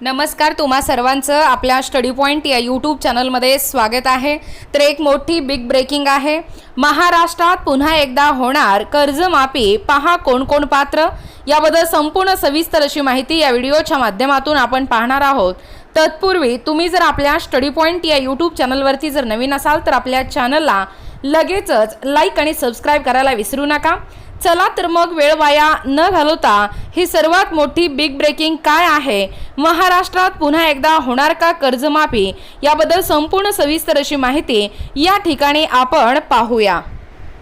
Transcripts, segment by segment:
नमस्कार तुम्हा सर्वांचं आपल्या स्टडी पॉईंट या यूट्यूब चॅनलमध्ये स्वागत आहे. तर एक मोठी बिग ब्रेकिंग आहे. महाराष्ट्रात पुन्हा एकदा होणार कर्जमाफी. पहा कोण कोण पात्र. याबद्दल संपूर्ण सविस्तर अशी माहिती या व्हिडिओच्या माध्यमातून आपण पाहणार आहोत. तत्पूर्वी तुम्ही जर आपल्या स्टडी पॉईंट या यूट्यूब चॅनलवरती जर नवीन असाल तर आपल्या चॅनलला लगेचच लाईक आणि सबस्क्राईब करायला विसरू नका. चला तर मग वेळ वाया न घालवता ही सर्वात मोठी बिग ब्रेकिंग काय आहे? महाराष्ट्रात पुन्हा एकदा होणार का कर्जमाफी? याबद्दल संपूर्ण सविस्तर अशी माहिती या ठिकाणी आपण पाहूया.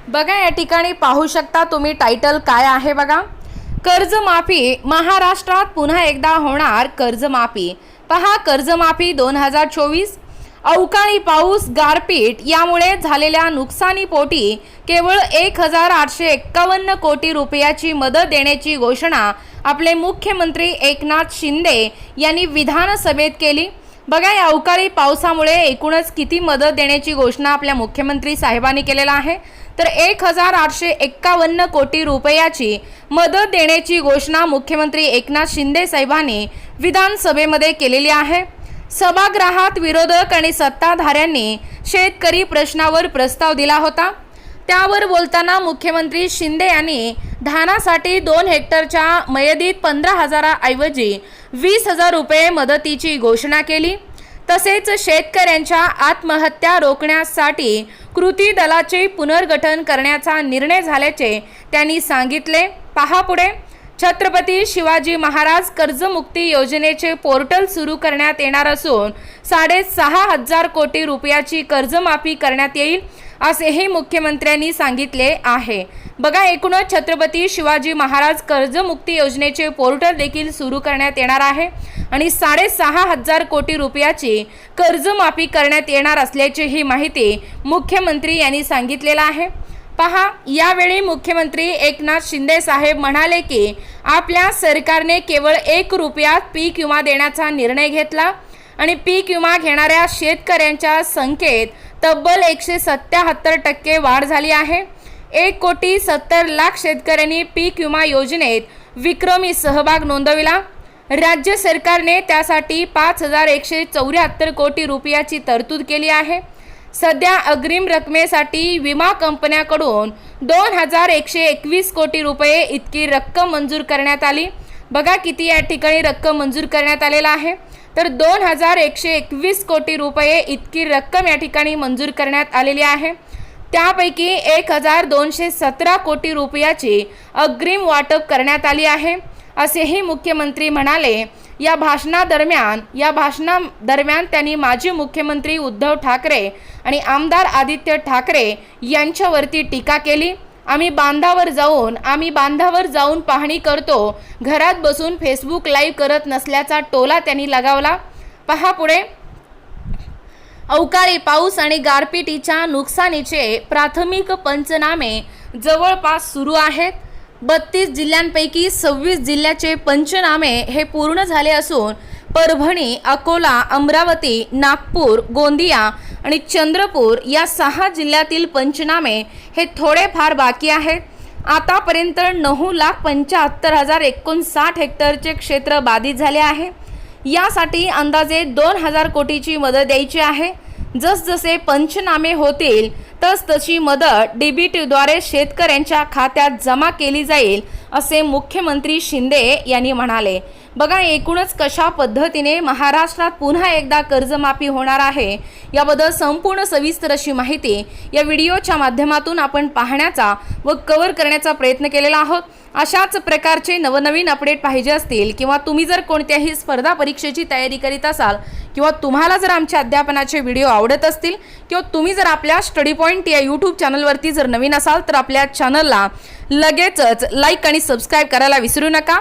बघा या ठिकाणी पाहू शकता तुम्ही टायटल काय आहे बघा. कर्जमाफी महाराष्ट्रात पुन्हा एकदा होणार कर्जमाफी. पहा कर्जमाफी दोन हजार चोवीस अवकाळी पाऊस गारपीट यामुळे झालेल्या नुकसानीपोटी केवळ एक हजार आठशे एक्कावन्न कोटी रुपयाची मदत देण्याची घोषणा आपले मुख्यमंत्री एकनाथ शिंदे यांनी विधानसभेत केली. बघा या अवकाळी पावसामुळे एकूणच किती मदत देण्याची घोषणा आपल्या मुख्यमंत्री साहेबांनी केलेला आहे. तर एक हजार आठशे एक्कावन्न कोटी रुपयाची मदत देण्याची घोषणा मुख्यमंत्री एकनाथ शिंदे साहेबांनी विधानसभेमध्ये केलेली आहे. सभागृहात विरोधक आणि सत्ताधाऱ्यांनी शेतकरी प्रश्नावर प्रस्ताव दिला होता. त्यावर बोलताना मुख्यमंत्री शिंदे यांनी धानासाठी दोन हेक्टरच्या मयदीत पंधरा हजाराऐवजी वीस हजार रुपये मदतीची घोषणा केली. तसेच शेतकऱ्यांच्या आत्महत्या रोखण्यासाठी कृती दलाचे पुनर्गठन करण्याचा निर्णय झाल्याचे त्यांनी सांगितले. पहा पुढे. छत्रपती शिवाजी महाराज कर्जमुक्ती योजनेचे पोर्टल सुरू करण्यात येणार असून साडेसहा हजार कोटी रुपयाची कर्जमाफी करण्यात येईल असेही मुख्यमंत्र्यांनी सांगितले आहे. बघा एकूणच छत्रपती शिवाजी महाराज कर्जमुक्ती योजनेचे पोर्टल देखील सुरू करण्यात येणार आहे आणि साडेसहा हजार कोटी रुपयाची कर्जमाफी करण्यात येणार असल्याची ही माहिती मुख्यमंत्री यांनी सांगितलेलं आहे. पहा यावेळी मुख्यमंत्री एकनाथ शिंदे साहेब म्हणाले की आपल्या सरकारने केवळ एक रुपयात पीक विमा देण्याचा निर्णय घेतला आणि पीक विमा घेणाऱ्या शेतकऱ्यांच्या संख्येत तब्बल एकशे सत्याहत्तर टक्के वाढ झाली आहे. एक कोटी सत्तर लाख शेतकऱ्यांनी पीक विमा योजनेत विक्रमी सहभाग नोंदविला. राज्य सरकारने त्यासाठी पाच हजार एकशे चौऱ्याहत्तर कोटी रुपयाची तरतूद केली आहे. सध्या अग्रिम रकमेसाठी विमा कंपन्याकडून दोन हजार एकशे एकवीस कोटी रुपये इतकी रक्कम मंजूर करण्यात आली. बघा किती या ठिकाणी रक्कम मंजूर करण्यात आलेला आहे. तर दोन हजार एकशे एकवीस कोटी रुपये इतकी रक्कम या ठिकाणी मंजूर करण्यात आलेली आहे. त्यापैकी एक हजार दोनशे सतरा कोटी रुपयाची अग्रिम वाटप करण्यात आली आहे. असेही मुख्यमंत्री म्हणाले या भाषणादरम्यान या भाषणादरम्यान त्यांनी माजी मुख्यमंत्री उद्धव ठाकरे आणि आमदार आदित्य ठाकरे यांच्यावरती टीका केली. आम्ही बांधावर जाऊन आम्ही बांधावर जाऊन पाहणी करतो. घरात बसून फेसबुक लाईव्ह करत नसल्याचा टोला त्यांनी लगावला. पहा पुढे. अवकाळी पाऊस आणि गारपिटीच्या नुकसानीचे प्राथमिक पंचनामे जवळपास सुरू आहेत. बत्तीस जिल्ह्यांपैकी सव्वीस जिल्ह्याचे पंचनामे हे पूर्ण झाले असून परभणी अकोला अमरावती नागपूर गोंदिया आणि चंद्रपूर या सहा जिल्ह्यातील पंचनामे हे थोडेफार बाकी आहेत. आतापर्यंत नऊ लाख पंच्याहत्तर हजार एकोणसाठ हेक्टरचे क्षेत्र बाधित झाले आहे. यासाठी अंदाजे दोन हजार कोटीची मदत द्यायची आहे. जसजसे पंचनामे होतील तस तशी मदत डीबीटीद्वारे शेतकऱ्यांच्या खात्यात जमा केली जाईल असे मुख्यमंत्री शिंदे यांनी म्हणाले. बघा एकूणच कशा पद्धतीने महाराष्ट्रात पुन्हा एकदा कर्जमाफी होणार आहे याबद्दल संपूर्ण सविस्तर अशी माहिती या व्हिडिओच्या माध्यमातून आपण पाहण्याचा व कव्हर करण्याचा प्रयत्न केलेला आहोत. अशाच प्रकारचे नवनवीन अपडेट पाहिजे असतील किंवा तुम्ही जर कोणत्याही स्पर्धा परीक्षेची तयारी करीत असाल किंवा तुम्हाला जर आमच्या अध्यापनाचे व्हिडिओ आवडत असतील किंवा तुम्ही जर आपल्या स्टडी पॉईंट या यूट्यूब चॅनलवरती जर नवीन असाल तर आपल्या चॅनलला लगेचच लाईक आणि सबस्क्राईब करायला विसरू नका.